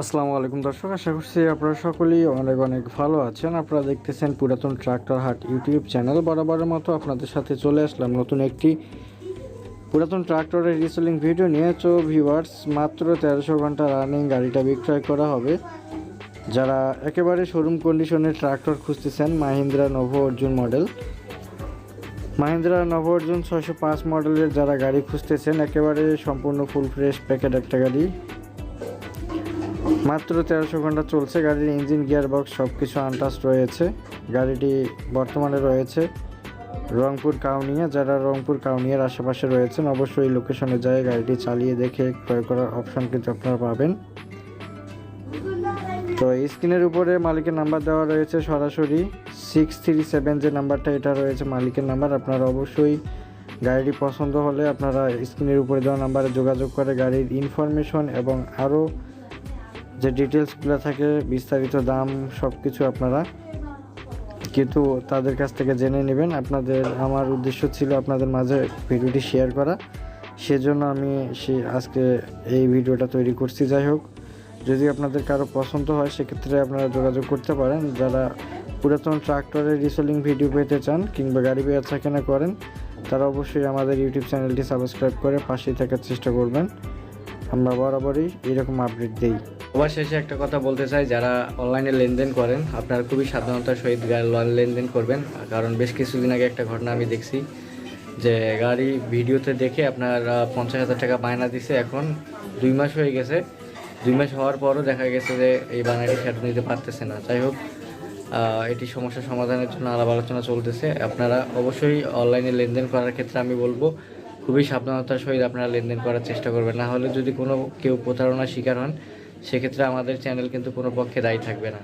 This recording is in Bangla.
আসসালামু আলাইকুম দর্শক, আশা করছি আপনারা সকলেই অনেক অনেক ভালো আছেন। আপনারা দেখতেছেন পুরাতন ট্রাক্টর হাট ইউটিউব চ্যানেল। বরাবরের মতো আপনাদের সাথে চলে আসলাম নতুন একটি পুরাতন ট্রাক্টরের রিসেলিং ভিডিও নিয়ে। চো ভিউয়ার্স মাত্র তেরোশো ঘণ্টা রানিং গাড়িটা বিক্রয় করা হবে। যারা একেবারে শোরুম কন্ডিশনের ট্রাক্টর খুঁজতেছেন, Mahindra Novo Arjun model Mahindra Novo Arjun ছয়শো পাঁচ মডেলের যারা গাড়ি খুঁজতেছেন, একেবারে সম্পূর্ণ ফুল ফ্রেশ প্যাকেট একটা গাড়ি। মাত্র তেরোশো ঘণ্টা চলছে গাড়ির ইঞ্জিন গিয়ার বক্স সব কিছু আনটাস্ট রয়েছে। গাড়িটি বর্তমানে রয়েছে রংপুর কাউনিয়া। যারা রংপুর কাউনিয়ার আশেপাশে রয়েছেন, অবশ্যই লোকেশনে যায় গাড়িটি চালিয়ে দেখে ক্রয় করার অপশন কিন্তু আপনারা পাবেন। তো স্ক্রিনের উপরে মালিকের নাম্বার দেওয়া রয়েছে সরাসরি। সিক্স থ্রি সেভেন যে নাম্বারটা এটা রয়েছে মালিকের নাম্বার আপনারা অবশ্যই গাড়িটি পছন্দ হলে আপনারা স্ক্রিনের উপরে দেওয়া নাম্বারে যোগাযোগ করে গাড়ির ইনফরমেশন এবং আরও যে ডিটেলসগুলো থাকে, বিস্তারিত দাম সব কিছু আপনারা কিন্তু তাদের কাছ থেকে জেনে নেবেন। আপনাদের, আমার উদ্দেশ্য ছিল আপনাদের মাঝে ভিডিওটি শেয়ার করা। সেজন্য আমি সে, আজকে এই ভিডিওটা তৈরি করছি। যাই হোক, যদি আপনাদের কারও পছন্দ হয়, সেক্ষেত্রে আপনারা যোগাযোগ করতে পারেন। যারা পুরাতন ট্রাক্টরের রিসেলিং ভিডিও পেতে চান কিংবা গাড়ি বেচা কেনা করেন, তারা অবশ্যই আমাদের ইউটিউব চ্যানেলটি সাবস্ক্রাইব করে পাশেই থাকার চেষ্টা করবেন। আমরা বরাবরই এরকম আপডেট দিই। সবার শেষে একটা কথা বলতে চাই, যারা অনলাইনে লেনদেন করেন, আপনারা খুবই সাবধানতার সহিত লেনদেন করবেন। কারণ বেশ কিছুদিন আগে একটা ঘটনা আমি দেখছি যে গাড়ি ভিডিওতে দেখে আপনার পঞ্চাশ হাজার টাকা বায়না দিছে। এখন দুই মাস হয়ে গেছে। দুই মাস হওয়ার পরও দেখা গেছে যে এই বায়নাটি ফেরত নিতে পারতেছে না। যাই হোক এটি সমস্যা সমাধানের জন্য আলাপ আলোচনা চলতেছে। আপনারা অবশ্যই অনলাইনে লেনদেন করার ক্ষেত্রে আমি বলব, খুবই সাবধানতার সহিত আপনারা লেনদেন করার চেষ্টা করবেন। না হলে যদি কোনো কেউ প্রতারণার শিকার হন সেক্ষেত্রে আমাদের চ্যানেল কিন্তু কোনো পক্ষে দায়ী থাকবে না।